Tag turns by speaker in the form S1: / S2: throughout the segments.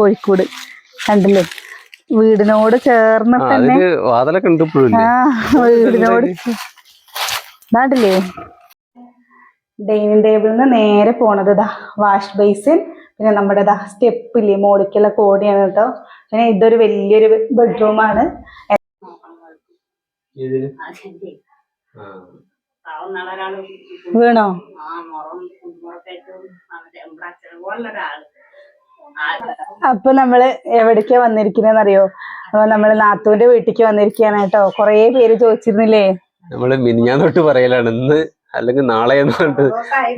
S1: കോഴിക്കോട് കണ്ടില്ലേ? വീടിനോട് ചേർന്ന് തന്നെ
S2: വാതിലൊക്കെ ഉണ്ട്
S1: വീടിനോട് നാട്ടില്ലേ ഡൈനിങ് ടേബിളിൽ നിന്ന് നേരെ പോണത് ഇതാ വാഷ് ബേസിൻ പിന്നെ നമ്മുടെ ഇതാ സ്റ്റെപ്പ് ഇല്ലേ മോളിക്കുള്ള കോടിയാണ് കേട്ടോ. പിന്നെ ഇതൊരു വലിയൊരു ബെഡ്റൂമാണ്. വീണോ? അപ്പൊ നമ്മൾ എവിടേക്കാ വന്നിരിക്കുന്നതെന്ന് അറിയോ അപ്പൊ നമ്മൾ നാത്തൂന്റെ വീട്ടിലേക്ക് വന്നിരിക്കുകയാണ് കേട്ടോ. കൊറേ പേര് ചോദിച്ചിരുന്നില്ലേ?
S2: നമ്മൾ മിനിഞ്ഞാൻ തൊട്ട് പറയലാണ് ഇന്ന് അല്ലെങ്കിൽ നാളെ എന്ന് പറഞ്ഞിട്ട്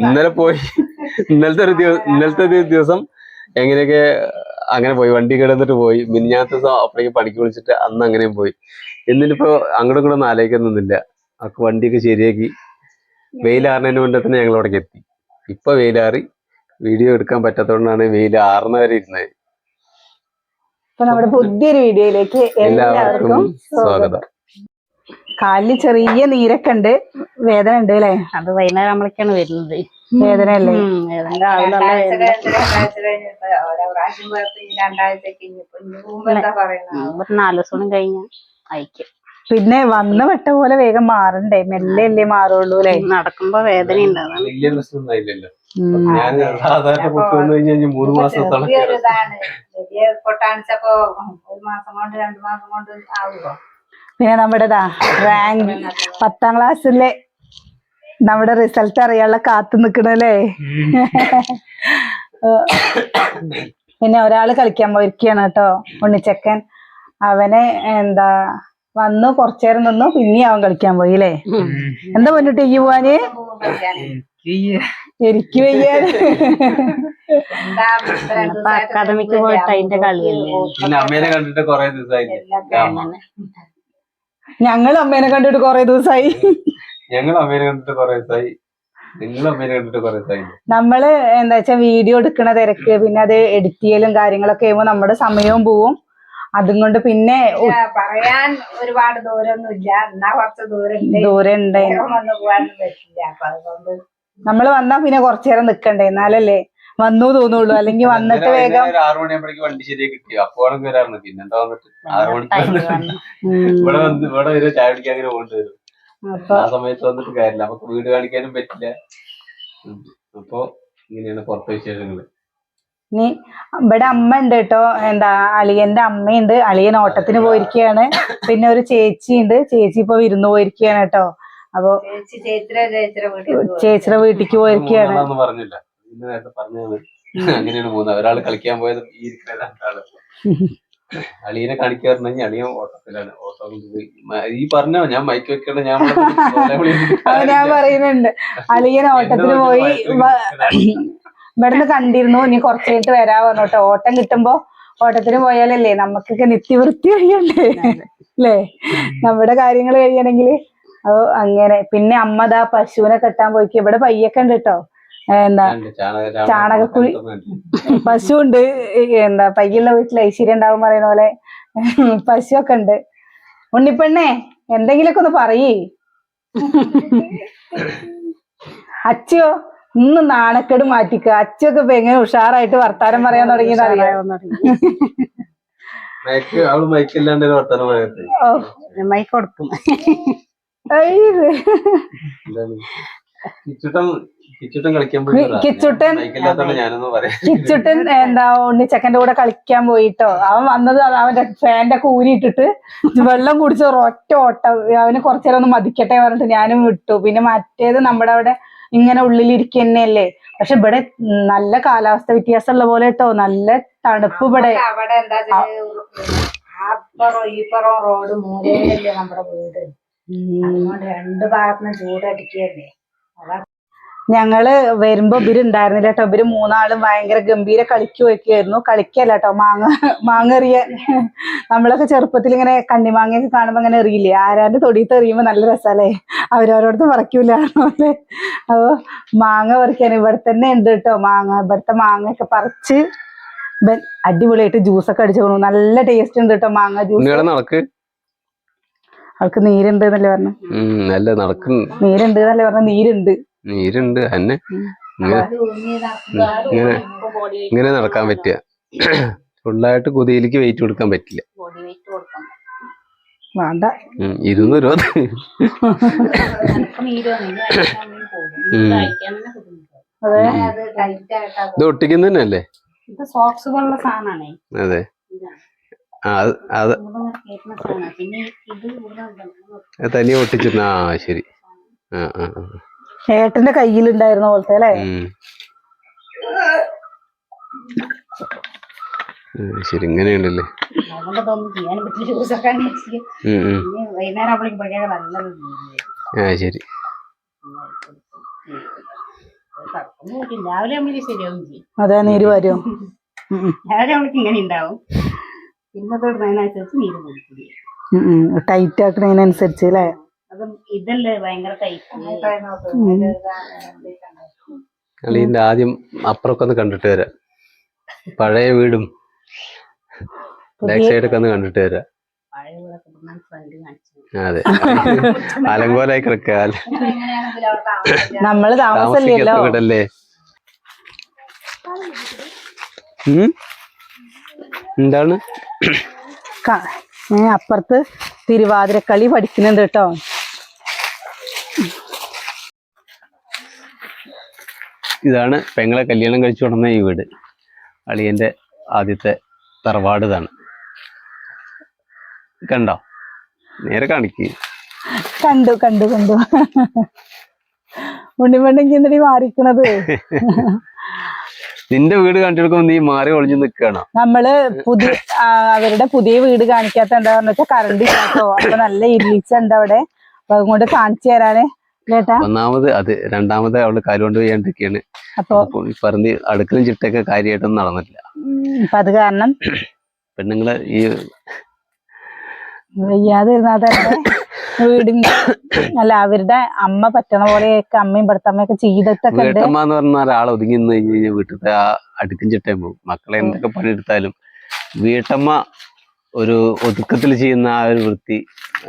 S2: ഇന്നലെ പോയി. ഇന്നലത്തെ ഒരു ദിവസം ഇന്നലത്തെ ഒരു ദിവസം എങ്ങനെയൊക്കെ അങ്ങനെ പോയി വണ്ടി കിടന്നിട്ട് പോയി. മിനിഞ്ഞാത്ത ദിവസം അപ്പഴേക്ക് പണിക്ക് വിളിച്ചിട്ട് അന്ന് അങ്ങനെയും പോയി. എന്നിട്ടിപ്പോ അങ്ങോട്ടും ഇങ്ങോട്ടും ഒന്നും ആലോചിക്കുന്നൊന്നുമില്ല അപ്പൊ വണ്ടിയൊക്കെ ശരിയാക്കി. വെയിലാറിനു മുന്നേ തന്നെ ഞങ്ങൾ അവിടേക്ക് എത്തി. ഇപ്പൊ വെയിലാറി വീഡിയോ എടുക്കാൻ പറ്റാത്തതുകൊണ്ടാണ് വെയിൽ ആറുന്ന വരെ ഇരുന്നത്
S1: അപ്പൊ നമ്മുടെ പുതിയൊരു വീഡിയോയിലേക്ക്
S2: എല്ലാവർക്കും സ്വാഗതം.
S1: കാലിൽ ചെറിയ നീരൊക്കെ ഉണ്ട്. വേദന ഉണ്ട് അല്ലേ?
S3: അത് വൈകുന്നേരം നമ്മളൊക്കെയാണ് വരുന്നത്.
S1: വേദന അല്ലേ?
S3: ഒരു നാല് ദിവസം കഴിഞ്ഞ അയക്കും
S1: പിന്നെ വന്ന വെട്ട പോലെ വേഗം മാറണ്ടേ? മെല്ലെ അല്ലേ മാറുള്ളൂ അല്ലേ?
S3: നടക്കുമ്പോ വേദന
S1: പിന്നെ നമ്മുടെ റാങ്ക് പത്താം ക്ലാസ്സിലെ നമ്മുടെ റിസൾട്ട് അറിയാനുള്ള കാത്തു നിക്കണല്ലേ പിന്നെ ഒരാൾ കളിക്കാൻ പോയിരിക്കുകയാണ് കേട്ടോ ഉണ്ണിച്ചക്കൻ. അവനെ എന്താ വന്നു കുറച്ചേരം നിന്നു പിന്നെ അവൻ കളിക്കാൻ പോയി അല്ലേ? എന്താ പറഞ്ഞിട്ട് ഈ പോവാന്? എനിക്ക് വയ്യാതെ
S3: അക്കാദമിക്ക് പോയിട്ട് അതിന്റെ കളിയല്ലേ.
S1: ഞങ്ങൾ അമ്മേനെ കണ്ടിട്ട് കൊറേ ദിവസമായി
S2: ഞങ്ങൾ അമ്മേനെ കണ്ടിട്ട് കൊറേ അമ്മേനെ കണ്ടിട്ട് കൊറേ ദിവസമായി
S1: നമ്മൾ എന്താ വെച്ചാ വീഡിയോ എടുക്കണ തിരക്ക് പിന്നെ അത് എഡിറ്റ് ചെയ്യലും കാര്യങ്ങളൊക്കെ ചെയ്യുമ്പോ നമ്മുടെ സമയവും പോവും. അതും കൊണ്ട് പിന്നെ
S4: പറയാൻ ഒരുപാട് ദൂരൊന്നുമില്ല. ഇല്ല എന്നാ കുറച്ച് ദൂരം
S1: ദൂരം
S4: ഉണ്ട് നമ്മൾ പോകാനും പറ്റില്ല. അപ്പൊ അതുകൊണ്ട്
S1: നമ്മൾ വന്നാ പിന്നെ കുറച്ചു നേരം നിക്കണ്ടേ? എന്നാലല്ലേ വന്നു തോന്നുള്ളൂ. അല്ലെങ്കിൽ വന്നിട്ട് വേഗം
S2: ആറു മണിയാകുമ്പോഴേക്ക് വണ്ടി ശരിയാക്കി കിട്ടി അപ്പൊ ആണെങ്കിൽ വരാറുണ്ട് പിന്നെന്താ വന്നിട്ട്? ആറു മണിക്ക്
S3: ടൈം
S2: വന്നിട്ട്
S3: വന്നു
S1: ഉം.
S2: ഇവിടെ വന്ന് ഇവിടെ വരെ ചായ കുടിക്കാൻ അങ്ങനെ പോകേണ്ടി വരും. ആ സമയത്ത് വന്നിട്ട് കാര്യമില്ല. നമുക്ക് വീട് കാണിക്കാനും പറ്റില്ല. അപ്പൊ ഇങ്ങനെയാണ് പുറത്തെ വിശേഷങ്ങൾ.
S1: ഇനി ഇവിടെ അമ്മ ഉണ്ട് കേട്ടോ. എന്താ അളിയന്റെ അമ്മയുണ്ട്. അളിയൻ ഓട്ടത്തിന് പോയിരിക്കുകയാണ് പിന്നെ ഒരു ചേച്ചി ഉണ്ട്. ചേച്ചി ഇപ്പൊ വിരുന്ന് പോയിരിക്കുകയാണ് കേട്ടോ. അപ്പൊ. ചേച്ചിയുടെ വീട്ടിലേക്ക് പോയിരിക്കുകയാണ്
S2: അങ്ങനെയാണ് പോകുന്നത് ഒരാൾ കളിക്കാൻ പോയത് ഈ രണ്ടാൾ. അളിയനെ കാണിക്കാറുണ്ടെങ്കിൽ അളിയൻ ഓട്ടത്തിലാണ്. ഓട്ടം പോയി. ഈ പറഞ്ഞോ? ഞാൻ മൈക്ക് വെക്കണ ഞാൻ
S1: ഞാൻ പറയുന്നുണ്ട്. അളിയൻ ഓട്ടത്തിന് പോയി. ഇവിടുന്ന് കണ്ടിരുന്നു. ഇനി കുറച്ച് കഴിഞ്ഞിട്ട് വരാ പറഞ്ഞോട്ടോ ഓട്ടം കിട്ടുമ്പോ ഓട്ടത്തിന് പോയാലല്ലേ നമുക്കൊക്കെ നിത്യവൃത്തി കഴിയണ്ടേ? അല്ലേ? നമ്മുടെ കാര്യങ്ങൾ കഴിയണമെങ്കിൽ. അത് അങ്ങനെ. പിന്നെ അമ്മ ദാ പശുവിനെ കെട്ടാൻ പോയിക്ക്. ഇവിടെ പയ്യൊക്കെ ഉണ്ട് കേട്ടോ. എന്താ?
S2: ചാണക
S1: ചാണകക്കുഴി. പശു ഉണ്ട്. എന്താ? പയ്യുള്ള വീട്ടിൽ ഐശ്വര്യം ഉണ്ടാവും പറയുന്ന പോലെ. പശു ഒക്കെ ഉണ്ട്. ഉണ്ണിപ്പെണ്ണേ എന്തെങ്കിലുമൊക്കെ ഒന്ന് പറയേ. അച്ചയോ ഇന്ന് നാണക്കേട് മാറ്റിക്ക. അച്ഛൊക്കെ ഇപ്പൊ എങ്ങനെ ഉഷാറായിട്ട് വർത്താനം പറയാൻ തുടങ്ങി. അറിയാം
S3: മൈക്ക് കൊടുക്കും
S2: കിച്ചുട്ടൻ
S1: എന്താ ഉണ്ണിച്ചക്കന്റെ കൂടെ കളിക്കാൻ പോയിട്ടോ? അവൻ വന്നത് അത് അവന്റെ ഫാന്റെ കൂരിയിട്ടിട്ട് വെള്ളം കുടിച്ച് ഒറ്റ ഓട്ടം. അവന് കുറച്ചേരം ഒന്ന് മതിക്കട്ടെ പറഞ്ഞിട്ട് ഞാനും വിട്ടു പിന്നെ മറ്റേത് നമ്മുടെ അവിടെ ഇങ്ങനെ ഉള്ളിലിരിക്കന്നെയല്ലേ? പക്ഷെ ഇവിടെ നല്ല കാലാവസ്ഥ വ്യത്യാസം ഉള്ള പോലെ കേട്ടോ നല്ല തണുപ്പ് ഇവിടെ.
S4: അപ്പുറം റോഡ് മൂലയിലല്ലേ നമ്മുടെ വീട്. അതുകൊണ്ട് രണ്ട് ഭാഗത്തുനിന്ന്
S1: ഞങ്ങൾ വരുമ്പോ ഇവർ ഉണ്ടായിരുന്നില്ല കേട്ടോ ഇവർ മൂന്നാളും ഭയങ്കര ഗംഭീര കളിക്ക് വെക്കായിരുന്നു കളിക്കല്ല കേട്ടോ മാങ്ങ മാങ്ങ എറിയാൻ നമ്മളൊക്കെ ചെറുപ്പത്തിൽ ഇങ്ങനെ കണ്ണിമാങ്ങയൊക്കെ കാണുമ്പോ അങ്ങനെ എറിയില്ലേ? ആരാന്റെ തൊടിയിട്ട് എറിയുമ്പോ നല്ല രസല്ലേ? അവരവരോടത്ത് പറിക്കൂല പോലെ അപ്പൊ മാങ്ങ പറിക്കാൻ ഇവിടെ തന്നെ ഉണ്ട് കേട്ടോ മാങ്ങ ഇവിടുത്തെ മാങ്ങയൊക്കെ പറിച്ച് അടിപൊളിയായിട്ട് അടിപൊളിയായിട്ട് ജ്യൂസൊക്കെ അടിച്ചു കൊണ്ടു നല്ല ടേസ്റ്റ് ഉണ്ട് കേട്ടോ മാങ്ങ ജ്യൂസ്
S2: നടക്ക്?
S1: അവൾക്ക് നീരുണ്ട് എന്നല്ലേ പറഞ്ഞു?
S2: നടക്കും.
S1: നീരുണ്ട് എന്നല്ലേ പറഞ്ഞു? നീരുണ്ട്.
S2: നീരുണ്ട് ഇങ്ങനെ ഇങ്ങനെ ഇങ്ങനെ നടക്കാൻ പറ്റുക ഫുള്ളായിട്ട് കൊതിയിലേക്ക് വെയിറ്റ് കൊടുക്കാൻ പറ്റില്ല.
S1: അത്
S4: ഇരുന്നൂറ്
S2: ഇത് ഒട്ടിക്കുന്ന തന്നെയല്ലേ?
S3: ഇത് സോക്സ് പോലുള്ള സാധനമാണേ.
S2: അതെ. തനിയെ ഒട്ടിച്ചിരുന്ന ആ ശരി. ആ ആ ആ.
S1: ഏട്ടന്റെ കയ്യിലുണ്ടായിരുന്ന പോലത്തെ അല്ലേ?
S2: ശരി ഇങ്ങനെയുണ്ടല്ലേ
S3: അതുകൊണ്ട് ഇതൊന്നും ചെയ്യാൻ പറ്റില്ല ജ്യൂസ് ഒക്കെ വെച്ചിട്ട്
S2: ഉം, ഉം.
S3: പിന്നെ വൈകുന്നേരം ആകുമ്പോഴേക്കും പഴയ നല്ലത്
S2: ആ ശരി.
S1: അതെ നീര് വരും
S3: രാവിലെ ആകുമ്പോഴേക്കും ഇങ്ങനെ ഉണ്ടാവും പിന്നെ തൊടുന്നതിനനുസരിച്ച് നീര് കുടിക്കും
S1: ടൈറ്റ് ആക്കണതിനനുസരിച്ച് അല്ലേ?
S3: ഇതല്ലേ ഭയങ്കര ടൈറ്റ്.
S2: ആദ്യം അപ്പുറമൊക്കെ ഒന്ന് കണ്ടിട്ട് വരാം. പഴയ വീടും ബാക്ക് ഒന്ന് കണ്ടിട്ട് വരാം. അതെ. അലങ്കോലായി നമ്മൾ എന്താണ്?
S1: ഞാൻ അപ്പുറത്ത് തിരുവാതിരക്കളി പഠിക്കുന്നുണ്ട് കേട്ടോ.
S2: ഇതാണ് പെങ്ങളെ കല്യാണം കഴിച്ചു കൊടുന്ന ഈ വീട്. അളിയന്റെ ആദ്യത്തെ തറവാട് ഇതാണ്. കണ്ടോ? നേരെ കാണിക്ക്.
S1: കണ്ടു കണ്ടു കണ്ടു. ഉണ്ണിമണ്ണിക്ക് എന്തിനീ മാറിക്കണത്?
S2: നിന്റെ വീട് കാണിച്ചു കൊടുക്കുമ്പോ നീ മാറി ഒളിഞ്ഞു നിക്കണം?
S1: നമ്മൾ പുതിയ അവരുടെ പുതിയ വീട് കാണിക്കാത്ത എന്താ പറഞ്ഞാൽ കറണ്ട് അപ്പൊ നല്ല ഇരുളിച്ച ഉണ്ട് അവിടെ? അപ്പൊ അതുകൊണ്ട് കാണിച്ചു തരാനേ.
S2: ഒന്നാമത് അത് രണ്ടാമത് അവൾ കാലുകൊണ്ട് ചെയ്യാണ്ടിരിക്കുകയാണ്
S1: അപ്പൊ
S2: പറഞ്ഞ് അടുക്കലും ചിട്ടൊക്കെ കാര്യമായിട്ടൊന്നും നടന്നിട്ടില്ല.
S1: അപ്പൊ അത് കാരണം
S2: പെണ്ണുങ്ങൾ ഈ
S1: വയ്യാതിരുന്നാ തന്നെ വീടിന്റെ അല്ല അവരുടെ അമ്മ പറ്റണ പോലെയൊക്കെ അമ്മയും പഠിത്തമ്മയൊക്കെ ചെയ്തിട്ടൊക്കെ
S2: വീട്ടമ്മ എന്ന് പറഞ്ഞ ഒരാൾ ഒതുങ്ങി നിന്ന് കഴിഞ്ഞ് കഴിഞ്ഞാൽ വീട്ടിലത്തെ ആ അടുക്കും ചിട്ടയും പോകും. മക്കളെ എന്തൊക്കെ പണിയെടുത്താലും വീട്ടമ്മ ഒരു ഒതുക്കത്തിൽ ചെയ്യുന്ന ആ ഒരു വൃത്തി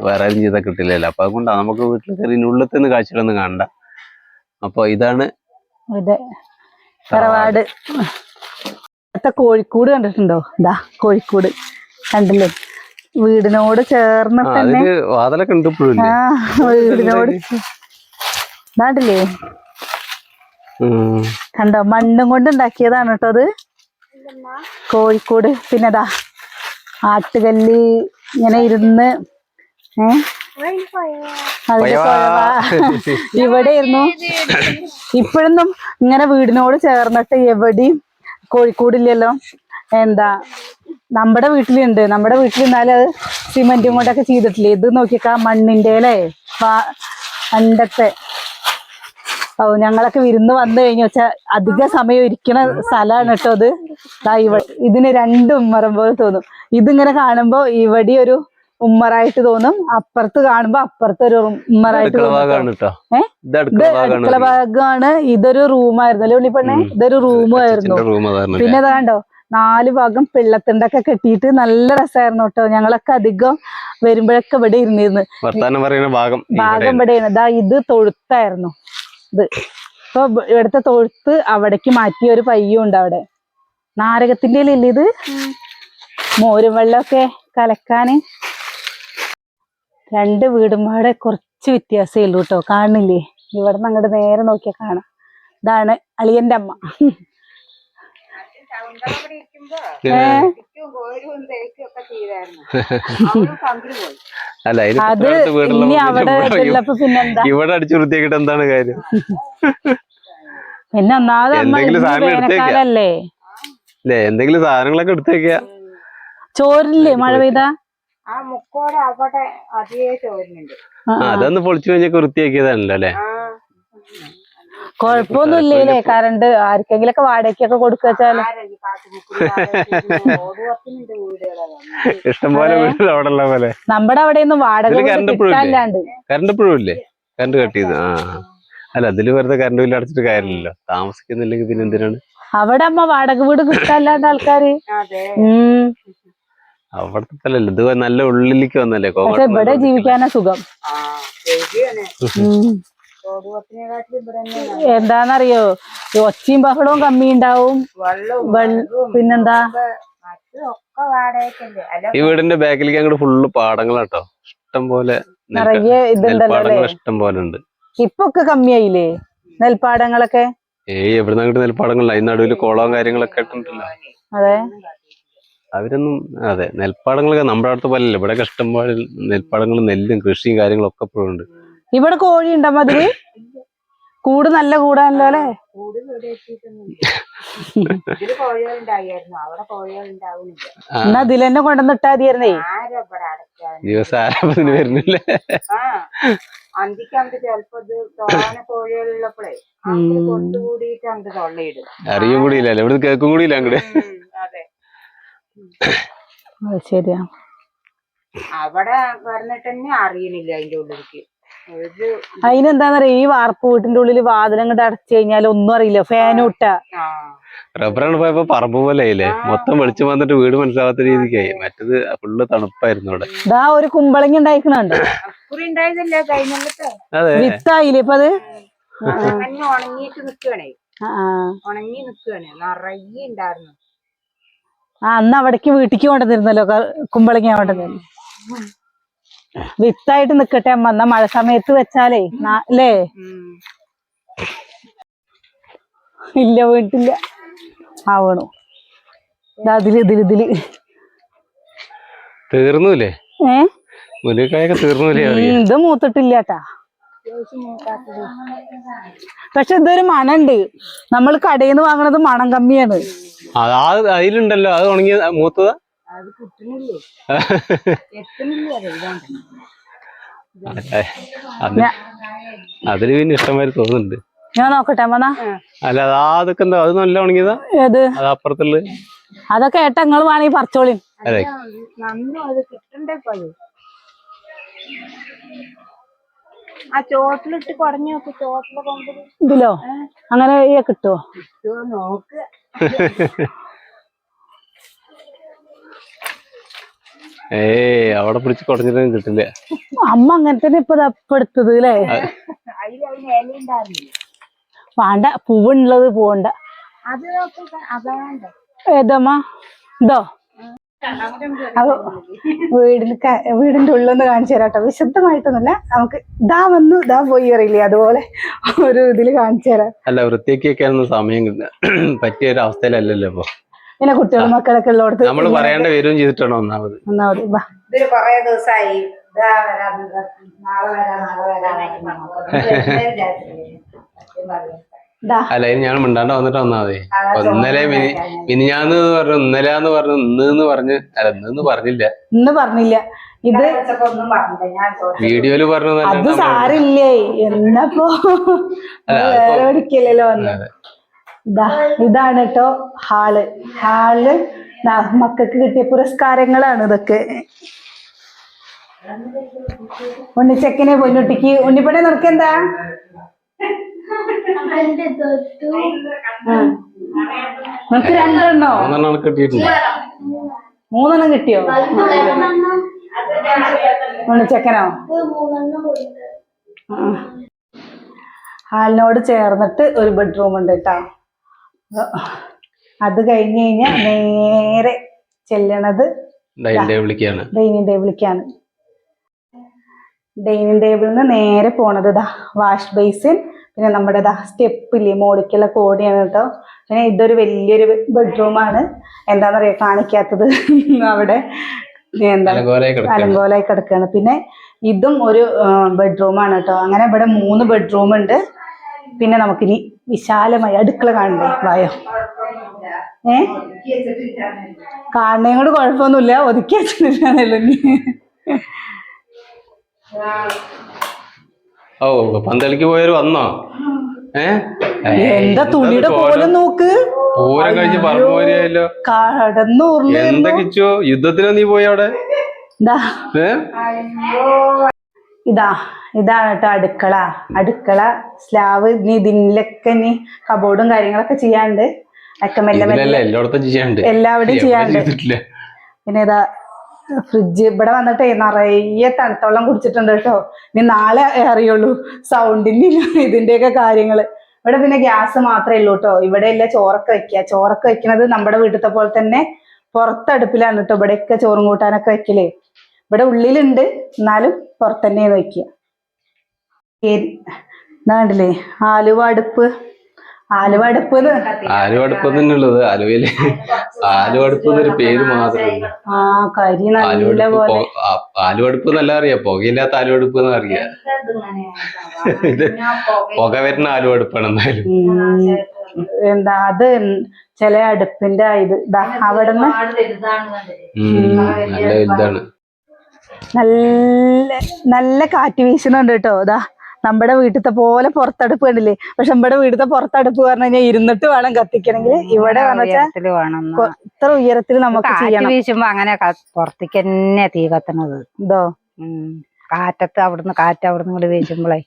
S2: വേറെ ആരും ചെയ്താൽ കിട്ടില്ലല്ലോ. അപ്പൊ അതുകൊണ്ടാണ് നമുക്ക് വീട്ടിൽ കയറി ഉള്ളിൽ നിന്ന് കാഴ്ചകളൊന്നും കാണണ്ട. അപ്പൊ ഇതാണ്
S1: ഇത് തറവാട്. ഇവിടുത്തെ കോഴിക്കൂട് കണ്ടിട്ടുണ്ടോ? ഇതാ കോഴിക്കൂട്. കണ്ടില്ലേ? വീടിനോട് ചേർന്ന് തന്നെ
S2: വാതിലൊക്കെ ഉണ്ട്
S1: ആ വീടിനോട് കണ്ടില്ലേ? ഇതാണ്ടില്ലേ കണ്ടോ? മണ്ണും കൊണ്ട് ഉണ്ടാക്കിയതാണ് കേട്ടോ അത്. കോഴിക്കോട്. പിന്നെ ദാ ആട്ടുകല്ല് ഇങ്ങനെ ഇരുന്ന് ഇവിടെ ഇരുന്നു ഇപ്പോഴൊന്നും ഇങ്ങനെ വീടിനോട് ചേർന്നിട്ട് എവിടെയും കോഴിക്കോടില്ലല്ലോ? എന്താ? നമ്മുടെ വീട്ടിലുണ്ട്. നമ്മുടെ വീട്ടിൽ എന്നാലും അത് സിമെന്റും കൊണ്ടൊക്കെ ചെയ്തിട്ടില്ലേ? ഇത് നോക്കിക്കാ മണ്ണിന്റെ അല്ലേ പണ്ടത്തെ. ഓ ഞങ്ങളൊക്കെ വിരുന്ന് വന്നു കഴിഞ്ഞു വെച്ചാൽ അധിക സമയം ഇരിക്കണ സ്ഥലമാണ് കേട്ടോ അത് ഇതിന് രണ്ടും മറം പോലെ തോന്നും. ഇതിങ്ങനെ കാണുമ്പോ ഇവിടെ ഒരു ഉമ്മറായിട്ട് തോന്നും. അപ്പുറത്ത് കാണുമ്പോ അപ്പുറത്ത് ഒരു ഉമ്മറായിട്ട്
S2: അടുക്കള
S1: തോന്നും
S2: ഭാഗമാണ്
S1: ഇതൊരു റൂമായിരുന്നു അല്ലെ ഉണ്ണിപ്പെണ്ണെ? ഇതൊരു റൂമായിരുന്നു പിന്നെ അതാണ്ടോ കണ്ടോ? നാല് ഭാഗം പിള്ളത്തിണ്ടൊക്കെ കെട്ടിയിട്ട് നല്ല രസമായിരുന്നു കേട്ടോ ഞങ്ങളൊക്കെ അധികം വരുമ്പോഴൊക്കെ ഇവിടെ ഇരുന്നിരുന്നു.
S2: വർത്താനം പറയുന്ന ഭാഗം
S1: ഭാഗം
S2: ഇവിടെ
S1: ഇവിടെയാണ് ഇതാ ഇത് തൊഴുത്തായിരുന്നു. ഇത്. ഇപ്പൊ ഇവിടുത്തെ തൊഴുത്ത് അവിടേക്ക് മാറ്റിയ ഒരു പയ്യും ഉണ്ട് അവിടെ. നാരകത്തിന്റെ ഇത്? മോരും വെള്ളമൊക്കെ കലക്കാന് രണ്ട് വീടും കൂടെ കുറച്ച് വ്യത്യാസമേ ഉള്ളൂ കേട്ടോ കാണില്ലേ? ഇവിടെ നിന്ന് അങ്ങോട്ട് നേരെ നോക്കിയാൽ കാണാം. ഇതാണ് അളിയന്റെ അമ്മ.
S2: അല്ല
S1: അത് ഇനി അവിടെ ഇതുള്ളപ്പോ പിന്നെന്താ
S2: ഇവിടെ അടിച്ചു വൃത്തിയാക്കിട്ട് എന്താണ് കാര്യം?
S1: പിന്നെ ഒന്നാമത്
S2: എന്തെങ്കിലും
S1: ഇന്ന്
S2: സാധനം എടുത്തേക്കാം.
S1: വേനൽക്കാലല്ലേ?
S2: എന്തെങ്കിലും സാധനങ്ങളൊക്കെ എടുത്തു വെക്കുക
S1: ചോരില്ലേ മഴ പെയ്താ?
S4: ആ മുക്കോടെ അവിടെ അധികം ചോരുന്നുണ്ട്.
S2: അതൊന്ന് പൊളിച്ചു കഴിഞ്ഞൊക്കെ വൃത്തിയാക്കിയതാണല്ലോ അല്ലേ?
S4: കൊഴപ്പൊന്നും
S1: ഇല്ലേ കറണ്ട് ആർക്കെങ്കിലൊക്കെ വാടകയ്ക്കൊക്കെ
S4: കൊടുക്കാച്ചാൽ
S2: ഇഷ്ടംപോലെ അവിടെ ഉള്ള പോലെ.
S1: നമ്മുടെ അവിടെ ഒന്നും വാടക? കിട്ടാനില്ലാണ്ട്.
S2: കറണ്ട് ഇപ്പോഴും കറണ്ട് കട്ട് ചെയ്ത് ആ. അല്ല അതിൽ വെറുതെ കറണ്ട് ബില്ല് അടച്ചിട്ട് കാര്യമില്ലല്ലോ. താമസിക്കുന്നില്ലെങ്കിൽ പിന്നെ എന്തിനാണ്?
S1: അവിടെ അമ്മ വാടക വീട് കിട്ടാനില്ലാണ്ട് ആൾക്കാര്.
S4: അതെ.
S1: ഉം.
S2: അവിടുത്തെ ഇത് നല്ല ഉള്ളിലേക്ക് വന്നല്ലേ?
S1: പക്ഷെ ഇവിടെ ജീവിക്കാനാ സുഖം. എന്താന്നറിയോ? ഈ ഒച്ചയും ബഹളവും കമ്മി ഉണ്ടാവും. പിന്നെന്താ?
S2: ഈ വീടിന്റെ ബാക്കിലേക്ക് അങ്ങോട്ട് ഫുള്ള് പാടങ്ങളാട്ടോ. ഇഷ്ടം പോലെ
S1: നിറയെ ഇതുണ്ടല്ലോ
S2: ഇഷ്ടം പോലെ ഉണ്ട്.
S1: ഇപ്പൊ ഒക്കെ കമ്മിയായില്ലേ? നെൽപ്പാടങ്ങളൊക്കെ?
S2: ഏയ് എവിടുന്ന് അങ്ങോട്ട് നെൽപ്പാടങ്ങളില്ല അതിന് നടുവിൽ കുളവും കാര്യങ്ങളൊക്കെ ഇട്ടുണ്ടല്ലോ
S1: അതെ.
S2: അവരൊന്നും അതെ നെൽപ്പാടങ്ങളൊക്കെ നമ്മുടെ അടുത്ത് പോലെ ഇവിടെ ഇഷ്ടംപോലെ നെൽപ്പാടങ്ങളും നെല്ലും കൃഷിയും കാര്യങ്ങളും ഒക്കെ ഇപ്പോഴും ഉണ്ട്.
S1: ഇവിടെ കോഴി ഉണ്ടോ മതി കൂട് നല്ല കൂടാണല്ലോ അല്ലേ? എന്നാ ഇതിൽ തന്നെ കൊണ്ടുവന്നിട്ടാ മതിയായിരുന്നേ?
S2: ദിവസം ആരാപത്തിന് വരുന്നില്ലേ? അറിയും കൂടിയില്ല ഇവിടെ കേക്കും കേൾക്കും കൂടി ഇല്ല അങ്ങോട്ട്
S4: അതെ
S1: അത് ശരിയാ.
S4: അവിടെ പറഞ്ഞിട്ട് തന്നെ അറിയണില്ല അതിന്റെ ഉള്ളിലേക്ക്. ഒരു
S1: അതിനെന്താന്നറിയ ഈ വാർപ്പ് വീട്ടിന്റെ ഉള്ളിൽ വാതിലങ്ങോട്ട് അടച്ചു കഴിഞ്ഞാൽ ഒന്നും അറിയില്ല. ഫാൻ ഇട്ട
S4: ആ.
S2: റബ്ബറാണ് പോയപ്പോ പറമ്പ് പോലെ ആയില്ലേ? മൊത്തം വെളിച്ചം വന്നിട്ട് വീട് മനസ്സിലാവാത്ത രീതിക്കായി മറ്റത് ഫുള്ള് തണുപ്പായിരുന്നു അവിടെ.
S1: ഇതാ ഒരു കുമ്പളങ്ങ ഉണ്ടായിക്കണുണ്ട്.
S4: ഉണ്ടായതല്ലേ കഴിഞ്ഞിട്ട്
S2: അതെ.
S1: വിത്തായില്ലേ ഇപ്പൊ അത്?
S4: ഉണങ്ങിയിട്ട് നിക്കുകയാണേ
S1: ആ, ആ.
S4: ഉണങ്ങി നിക്കുവാണേ. നിറയെ ഉണ്ടായിരുന്നു.
S1: ആ അന്ന് അവിടേക്ക് വീട്ടിക്ക് കൊണ്ടുവന്നിരുന്നല്ലോ കുമ്പളങ്ങി കൊണ്ടുവന്നിരുന്നു വിത്തായിട്ട് നിക്കട്ടെ അമ്മ എന്നാ മഴ സമയത്ത് വെച്ചാലേ അല്ലേ ഇല്ല വീട്ടില്ല. ആവണു. അതിൽ ഇതിൽ ഇതിൽ
S2: തീർന്നൂലേ
S1: ഏ?
S2: തീർന്നൂലേ
S1: ഇത് മൂത്തിട്ടില്ല കേട്ടാ പക്ഷെ ഇതൊരു മണുണ്ട്. നമ്മൾ കടയിൽ നിന്ന് വാങ്ങണത് മണം കമ്മിയാണ്.
S2: അതിലുണ്ടല്ലോ. അത് ഉണങ്ങിയ മൂത്തതാ? അതിൽ പിന്നെ ഇഷ്ടംമാതിരി തോന്നുന്നുണ്ട്.
S1: ഞാൻ നോക്കട്ടെ അമ്മ
S2: അല്ല അതൊക്കെ എന്താ? അത് നല്ല ഉണങ്ങിയതാ?
S1: ഏത്?
S2: അത് അപ്പുറത്തുള്ള?
S1: അതൊക്കെ ഏട്ടാ നിങ്ങൾ വേണമെങ്കിൽ പറിച്ചോളി
S2: അതെ.
S4: നന്നു അത് കിട്ടണ്ടേ ആ ചോട്ടിലിട്ട് കുറഞ്ഞു നോക്ക് ചോട്ടിൽ
S1: ഇതിലോ? അങ്ങനെ
S4: കിട്ടുവോ? നോക്ക്.
S2: ഏയ് അവിടെ പിടിച്ച് കുറഞ്ഞിട്ട് കിട്ടില്ല.
S1: അമ്മ അങ്ങനെ തന്നെ ഇപ്പൊ എടുത്തത് അല്ലേ? വേണ്ട പൂവുള്ളത് പോണ്ട
S4: അത്
S1: ഏതമ്മ? ഇതോ? ക- വീടിന്റെ ഉള്ളൊന്ന് കാണിച്ചു തരാം കേട്ടോ വിശദമായിട്ടൊന്നുമില്ല. നമുക്ക് ഇതാ വന്നു ഇതാ പോയി അറിയില്ലേ? അതുപോലെ ഒരു ഇതിൽ കാണിച്ചു തരാം.
S2: അല്ല വൃത്തിയൊക്കെ സമയം പറ്റിയ ഒരു അവസ്ഥയിലല്ലല്ലോ ഇപ്പൊ.
S1: പിന്നെ കുട്ടികളും മക്കളൊക്കെ ഉള്ളടത്ത്
S2: നമ്മൾ പറയേണ്ട വരും ചെയ്തിട്ടാണ് ഒന്നാമത്
S4: ഒന്നാമത് കൊറേ ദിവസമായി ഇതാ വരാം നാളെ വരാം നാളെ വരാം.
S1: ഇതാ
S2: അല്ല ഇനി ഞാൻ മിണ്ടാണ്ട് വന്നിട്ട് വന്നാ മതി. ഇന്നലെ മിനി മിനിഞ്ഞാന്ന് പറഞ്ഞു ഇന്നലെന്ന് പറഞ്ഞു ഇന്ന് എന്ന് പറഞ്ഞ് അല്ല ഇന്ന് പറഞ്ഞില്ല.
S1: ഇന്ന് പറഞ്ഞില്ല. ഇത്
S2: വീഡിയോയിൽ പറഞ്ഞു
S1: അത് സാരില്ലേ എന്നപ്പോ വേറെ പഠിക്കല്ലോ
S2: വന്നത്
S1: ഇതാ ഇതാണ് കേട്ടോ ഹാൾ. ഹാൾ മക്കൾക്ക് കിട്ടിയ പുരസ്കാരങ്ങളാണ് ഇതൊക്കെ. ഉണ്ണിച്ചക്കനെ പൊന്നുട്ടിക്ക്. ഉണ്ണിപ്പണി നിനക്കെന്താ. നിനക്ക് രണ്ടെണ്ണോ?
S2: മൂന്നെണ്ണം കണക്ക് കിട്ടിയിട്ടുണ്ട്.
S1: മൂന്നെണ്ണം കിട്ടിയോ? ചെക്കനോ? ഹാലിനോട് ഹാളിനോട് ചേർന്നിട്ട് ഒരു ബെഡ്റൂം ഉണ്ട് കേട്ടോ അത് കഴിഞ്ഞ് കഴിഞ്ഞാൽ നേരെ ചെല്ലണത്
S2: ഡൈനിങ് ടേബിളിലേക്കാണ്.
S1: ഡൈനിങ് ടേബിളിലേക്കാണ്. ഡൈനിങ് ടേബിളിൽ നിന്ന് നേരെ പോണത് ഇതാ വാഷ് ബേസിൻ പിന്നെ നമ്മുടെ ഇതാ സ്റ്റെപ്പില്ലേ മോളിക്കുള്ള കോടിയാണ് കേട്ടോ. പിന്നെ ഇതൊരു വലിയൊരു ബെഡ്റൂമാണ്. എന്താന്ന് പറയാ കാണിക്കാത്തത് അവിടെ. എന്താ?
S2: അലങ്കോലായി
S1: കിടക്കുകയാണ്. പിന്നെ ഇതും ഒരു ബെഡ്റൂമാണ് കേട്ടോ. അങ്ങനെ ഇവിടെ മൂന്ന് ബെഡ്റൂം ഉണ്ട് പിന്നെ നമുക്കിനി വിശാലമായി അടുക്കള കാണണ്ടേ? വായോ. ഏ? കാണുന്നേം കൂടെ കുഴപ്പമൊന്നുമില്ല. ഒതുക്കി വെച്ചിട്ടില്ല
S2: ഓ പന്തളിക്ക് പോയവര് വന്നോ? ഏ?
S1: എന്താ തുണിയുടെ പോലെ നോക്ക്.
S2: പൂരം കഴിഞ്ഞ് പറഞ്ഞു പോരല്ലോ
S1: കടന്നു
S2: എന്തൊക്കെച്ചോ യുദ്ധത്തിനാ നീ പോയി അവിടെ?
S1: ഇതാ. ഇതാണ് കേട്ടോ അടുക്കള. അടുക്കള സ്ലാവ് നീ ഇതിലൊക്കെ ഇനി കബോർഡും കാര്യങ്ങളൊക്കെ ചെയ്യാണ്ട്. ഒക്കെ മെല്ലെ മെല്ലെ
S2: എല്ലായിടത്തും ചെയ്യാണ്ട്.
S1: എല്ലാവിടെയും ചെയ്യാണ്ട്. പിന്നെ ഇതാ ഫ്രിഡ്ജ് ഇവിടെ വന്നിട്ടേ നിറയെ തണുത്തവെള്ളം കുടിച്ചിട്ടുണ്ട് കേട്ടോ. ഇനി നാളെ അറിയുള്ളൂ സൗണ്ടിന്റെ ഇതിന്റെയൊക്കെ കാര്യങ്ങൾ. ഇവിടെ പിന്നെ ഗ്യാസ് മാത്രമേ ഉള്ളൂ കേട്ടോ. ഇവിടെ ഇല്ല ചോറൊക്കെ വെക്കുക. ചോറൊക്കെ വെക്കുന്നത് നമ്മുടെ വീട്ടിലത്തെ പോലെ തന്നെ പുറത്തടുപ്പിലാണ് കേട്ടോ. ഇവിടെയൊക്കെ ചോറും കൂട്ടാനൊക്കെ വെക്കലേ. ഇവിടെ ഉള്ളിലുണ്ട്. എന്നാലും പുറത്തന്നെയാണ് വെക്കുക. കണ്ടില്ലേ? ആലുവ അടുപ്പ്. ആലുവ അടുപ്പ്
S2: ആലുവടുപ്പ് തന്നെയുള്ളത് ആലുവയിൽ ആലുവടുപ്പ് എന്നൊരു പേര് മാത്രമേ
S1: നല്ല
S2: ആലുവടുപ്പ് എന്നല്ല അറിയാം? പുകയില്ലാത്ത ആലുവടുപ്പ് എന്ന് അറിയാം? ഇത് പുക വരുന്ന ആലുവടുപ്പാണ് എന്തായാലും
S1: എന്താ അത് ചില അടുപ്പിന്റെ ഇത്
S2: അവിടെ നല്ല
S1: നല്ല നല്ല കാറ്റ് വീശുന്നുണ്ട് കേട്ടോ. ഇതാ നമ്മുടെ വീട്ടിലത്തെ പോലെ പുറത്തടുപ്പ് കണ്ടില്ലേ? പക്ഷെ നമ്മുടെ വീട്ടിലത്തെ പുറത്തടുപ്പ് പറഞ്ഞു കഴിഞ്ഞാൽ ഇരുന്നിട്ട് വേണം കത്തിക്കണമെങ്കിൽ. ഇവിടെ ഇത്ര ഉയരത്തിൽ നമുക്ക്
S3: വീശുമ്പോ അങ്ങനെ പുറത്തേക്ക് തന്നെ തീ കത്തണത്.
S1: ഇതോ?
S3: കാറ്റത്ത് അവിടുന്ന് കാറ്റ് അവിടുന്ന് ഇങ്ങോട്ട് വീശുമ്പോളേ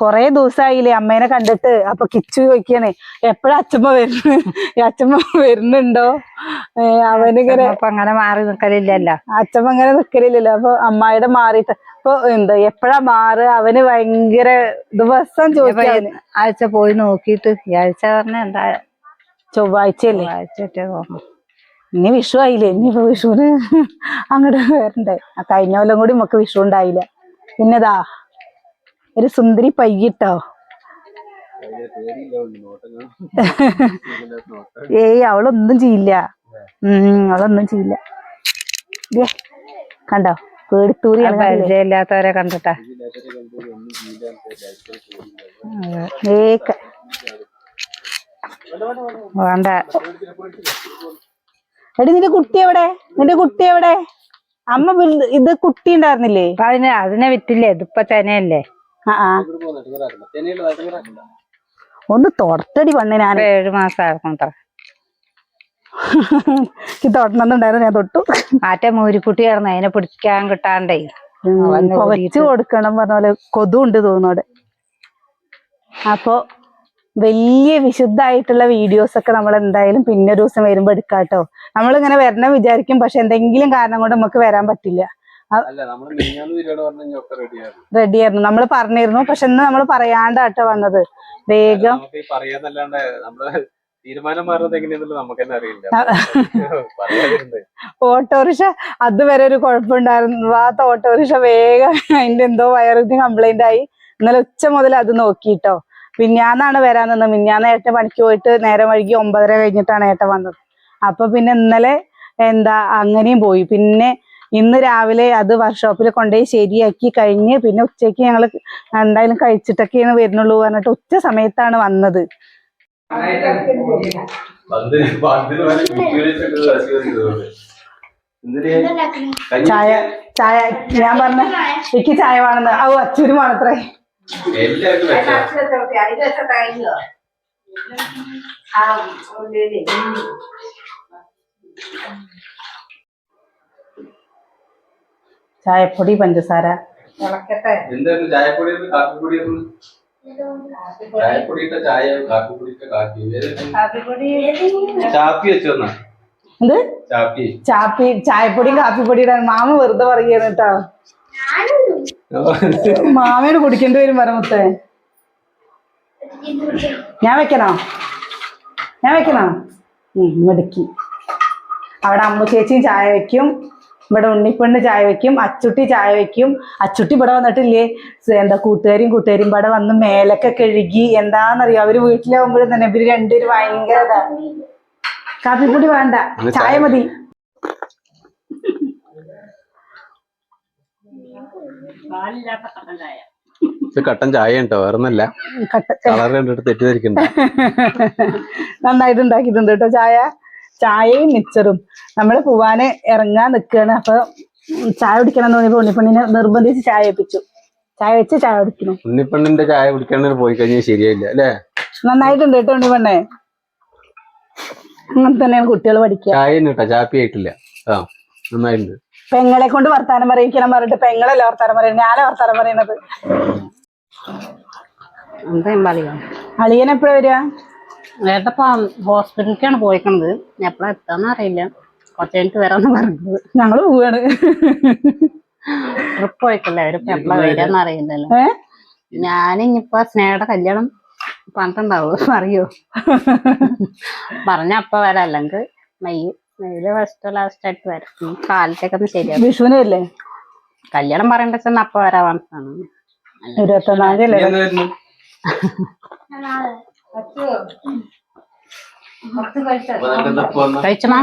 S1: കൊറേ ദിവസമായില്ലേ അമ്മേനെ കണ്ടിട്ട്. അപ്പൊ കിച്ചു ചോദിക്കണേ എപ്പോഴാ അച്ഛമ്മ വരുന്നു? അച്ഛമ്മ വരുന്നുണ്ടോ? അവനിങ്ങനെ
S3: അങ്ങനെ മാറി നിക്കലില്ലല്ലോ.
S1: അച്ഛമ്മ അങ്ങനെ നിക്കലില്ലല്ലോ. അപ്പൊ അമ്മായിടെ മാറിയിട്ട് അപ്പൊ എന്താ എപ്പോഴാ മാറ്? അവന് ഭയങ്കര ദിവസം
S3: ഇപ്പൊ
S1: ചോദിക്കാൻ
S3: ആഴ്ച പോയി നോക്കിയിട്ട് ഈ ആഴ്ച പറഞ്ഞ എന്താ?
S1: ചൊവ്വാഴ്ചയല്ലേ?
S3: ആഴ്ച
S1: ഇനി വിഷു ആയില്ലേ? ഇനിയിപ്പോ വിഷുവിന് അങ്ങോട്ട് വരണ്ടേ? ആ കഴിഞ്ഞ കൊല്ലം കൂടി നമുക്ക് വിഷു ഉണ്ടായില്ല. പിന്നെതാ ഒരു സുന്ദരി പയ്യിട്ടോ. ഏയ് അവളൊന്നും ചെയ്യില്ല. ഉം അവളൊന്നും ചെയ്യില്ല. കണ്ടോ? കണ്ടില്ലേ?
S3: പരിചയമില്ലാത്തവരെ കണ്ടിട്ടാ.
S1: ഏ
S3: വേണ്ട.
S1: എടി നിന്റെ കുട്ടി എവിടെ? നിന്റെ കുട്ടി എവിടെ? അമ്മ ഇത് കുട്ടി ഉണ്ടായിരുന്നില്ലേ?
S3: അതിനെ അതിന് വിറ്റില്ലേ? ഇതിപ്പോ ചെനയല്ലേ
S1: ആ ആ. ഒന്ന് തൊടത്തടി പണ്ണി ഞാൻ.
S3: ഏഴ് മാസം അത്ര
S1: ഞാൻ തൊട്ടു.
S3: മാറ്റേ മൂരിക്കുട്ടി കിടന്ന് അതിനെ പിടിക്കാൻ കിട്ടാണ്ടേ. വന്ന് ഓടിയിട്ട്.
S1: കൊടുക്കണം പറഞ്ഞ പോലെ കൊതുണ്ട് തോന്നോടെ അപ്പൊ വലിയ വിശുദ്ധായിട്ടുള്ള വീഡിയോസ് ഒക്കെ നമ്മൾ എന്തായാലും പിന്നെ ഒരു ദിവസം വരുമ്പോ എടുക്കാട്ടോ. നമ്മളിങ്ങനെ വരണം വിചാരിക്കും പക്ഷെ എന്തെങ്കിലും കാരണം കൊണ്ട് നമുക്ക് വരാൻ പറ്റില്ല.
S2: റെഡിയായിരുന്നു
S1: റെഡി ആയിരുന്നു. നമ്മൾ പറഞ്ഞിരുന്നു. പക്ഷെ ഇന്ന് നമ്മൾ പറയാണ്ടാട്ടോ വന്നത്. വേഗം.
S2: തീരുമാനം മാറുന്നത് എങ്ങനെയാന്നുള്ളത് നമുക്ക് തന്നെ അറിയില്ല
S1: ഓട്ടോറിക്ഷ അതുവരെ ഒരു കുഴപ്പമുണ്ടായിരുന്നു. ആ ഓട്ടോറിക്ഷ വേഗം അതിന്റെ എന്തോ വയറിന് കംപ്ലൈന്റ് ആയി. ഇന്നലെ ഉച്ച മുതൽ അത് നോക്കിട്ടോ. മിന്നാന്നാണ് വരാൻ നിന്നത്. മിന്നാന്ന് ഏട്ടൻ പണിക്ക് പോയിട്ട് നേരം വഴുകി ഒമ്പതര കഴിഞ്ഞിട്ടാണ് ഏട്ടൻ വന്നത്. അപ്പൊ പിന്നെ ഇന്നലെ എന്താ അങ്ങനെയും പോയി. പിന്നെ ഇന്ന് രാവിലെ അത് വർക്ക്ഷോപ്പിൽ കൊണ്ടുപോയി ശരിയാക്കി കഴിഞ്ഞ് പിന്നെ ഉച്ചയ്ക്ക് ഞങ്ങൾ എന്തായാലും കഴിച്ചിട്ടൊക്കെയാണ് വരുന്നുള്ളൂ പറഞ്ഞിട്ട് ഉച്ച സമയത്താണ് വന്നത്. ചായ ചായ ഞാൻ പറഞ്ഞ എനിക്ക് ചായ വേണമെന്ന്. ആ അച്ഛനും വേണത്രേ
S2: എല്ലാവർക്കും ചാപ്പി പഞ്ചസാര
S1: എന്ത്?
S2: ചാപ്പി.
S1: ചായപ്പൊടിയും കാപ്പിപ്പൊടിയുടെ. മാമ വെറുതെ പറയുകയാണ് കേട്ടോ. മാമയോട് കുടിക്കേണ്ടി വരും പരമത്തെ ഞാൻ വെക്കണോ? ഞാൻ വെക്കണോ? മിടുക്കി. അവിടെ അമ്മ ചേച്ചിയും ചായ വെക്കും. ഇവിടെ ഉണ്ണിപ്പെണ്ണ് ചായ വെക്കും അച്ചുട്ടി ചായ വെക്കും. അച്ചുട്ടി ഇവിടെ വന്നിട്ടില്ലേ? എന്താ കൂട്ടുകാരും കൂട്ടുകാരും ഇവിടെ വന്ന് മേലൊക്കെ കഴുകി. എന്താന്നറിയോ? അവർ വീട്ടിലാവുമ്പോഴും തന്നെ ഇവർ രണ്ടുപേരും ഭയങ്കര. കാപ്പിപ്പൊടി വേണ്ട. ചായ മതി.
S2: കട്ടൻ ചായ ഉണ്ടോ? വേറൊന്നല്ല
S1: കട്ടൻ
S2: കളർ കണ്ടിട്ട് തെറ്റിദ്ധരിക്കണ്ട.
S1: നന്നായിട്ട് ഉണ്ടാക്കിയിട്ടുണ്ട് കേട്ടോ ചായ. ചായയും മിച്ചറും. നമ്മൾ പോവാന് ഇറങ്ങാൻ നിൽക്കുകയാണ് അപ്പൊ ചായ കുടിക്കണം എന്ന് പറഞ്ഞപ്പോ ഉണ്ണിപ്പണ്ണിനെ നിർബന്ധിച്ച് ചായ വെപ്പിച്ചു ചായ വെച്ച് ചായ കുടിക്കണം
S2: ഉണ്ണിപ്പണ്ണിന്റെ ചായ കുടിക്കാൻ പോയി കഴിഞ്ഞാൽ ശരിയല്ല അല്ലേ?
S1: നന്നായിട്ടുണ്ട് കേട്ടോ ഉണ്ണിപ്പണ്ണേ. അങ്ങനെ തന്നെയാണ് കുട്ടികൾ പഠിക്കുക.
S2: ചായ കേട്ടോ ചാപ്പി ആയിട്ടില്ല. ആ നന്നായിട്ടുണ്ട്.
S1: പെങ്ങളെ കൊണ്ട് വർത്താനം പറയിക്കണം പറഞ്ഞിട്ട് പെങ്ങളല്ല വർത്താനം പറയുന്നത്? ഞാനാ വർത്താനം പറയുന്നത്? അളിയൻ എപ്പോഴാ വരിക?
S3: ഏട്ടപ്പ ഹോസ്പിറ്റലിലേക്കാണ് പോയിക്കണത്. എപ്പോഴാ എത്താന്ന് അറിയില്ല. കുറച്ച് കഴിഞ്ഞിട്ട് വരാന്ന് പറഞ്ഞത്.
S1: ഞങ്ങൾ പോവാണ്.
S3: ട്രിപ്പ് പോയിട്ടില്ല. അവർ എപ്പോഴാ വരാന്ന് അറിയില്ലല്ലോ. ഞാനിനിയിപ്പോ സ്നേഹയുടെ കല്യാണം പറഞ്ഞിട്ടുണ്ടാവോ അറിയോ പറഞ്ഞ അപ്പ വരാം. അല്ലെങ്കിൽ മെയ് മെയ്യിൽ ഫസ്റ്റ് ലാസ്റ്റ് ആയിട്ട് വരാം. ഉം, കാലത്തേക്ക് ഒന്ന് ശരിയാവും
S1: വിഷുവിനല്ലേ
S3: കല്യാണം പറയേണ്ട വെച്ചാൽ അപ്പൊ വരാവാണ്
S1: ഇരുപത്തൊന്നാം തീയതി
S3: കഴിച്ചമാ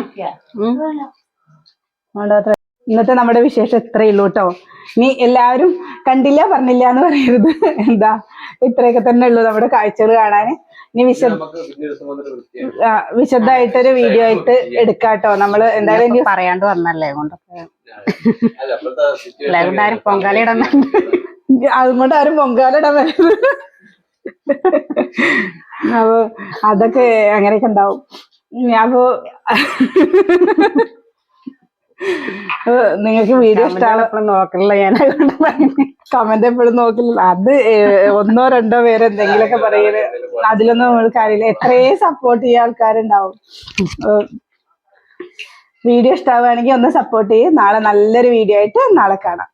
S1: ഇന്നത്തെ നമ്മുടെ വിശേഷം ഇത്രയേ ഉള്ളൂ കേട്ടോ നീ എല്ലാവരും കണ്ടില്ല പറഞ്ഞില്ല എന്ന് പറയരുത്. എന്താ? ഇത്രയൊക്കെ തന്നെ ഉള്ളൂ നമ്മുടെ കാഴ്ചകൾ കാണാൻ. ഇനി വിശദ. ആ, വിശദമായിട്ടൊരു വീഡിയോ ആയിട്ട് എടുക്കാട്ടോ നമ്മൾ എന്തായാലും എനിക്ക്
S3: പറയാണ്ട് വന്നല്ലേ കൊണ്ടൊക്കെ എല്ലാവരും ആരും പൊങ്കാല ഇടുന്ന
S1: അതുകൊണ്ട് ആരും പൊങ്കാലിടാൻ വരരുത്. അപ്പൊ അതൊക്കെ അങ്ങനെയൊക്കെ ഉണ്ടാവും. അപ്പോ നിങ്ങൾക്ക് വീഡിയോ ഇഷ്ടമാണ്
S3: എപ്പോഴും നോക്കണില്ല ഞാൻ അതുകൊണ്ട്
S1: കമന്റ് എപ്പോഴും നോക്കില്ല. അത് ഒന്നോ രണ്ടോ പേര് എന്തെങ്കിലുമൊക്കെ പറയുന്നത് അതിലൊന്നും നമ്മൾ കാര്യമില്ല. എത്രയും സപ്പോർട്ട് ചെയ്യാൻ ആൾക്കാരുണ്ടാവും. വീഡിയോ ഇഷ്ടമാവുകയാണെങ്കിൽ ഒന്ന് സപ്പോർട്ട് ചെയ്യും. നാളെ നല്ലൊരു വീഡിയോ ആയിട്ട് നാളെ കാണാം.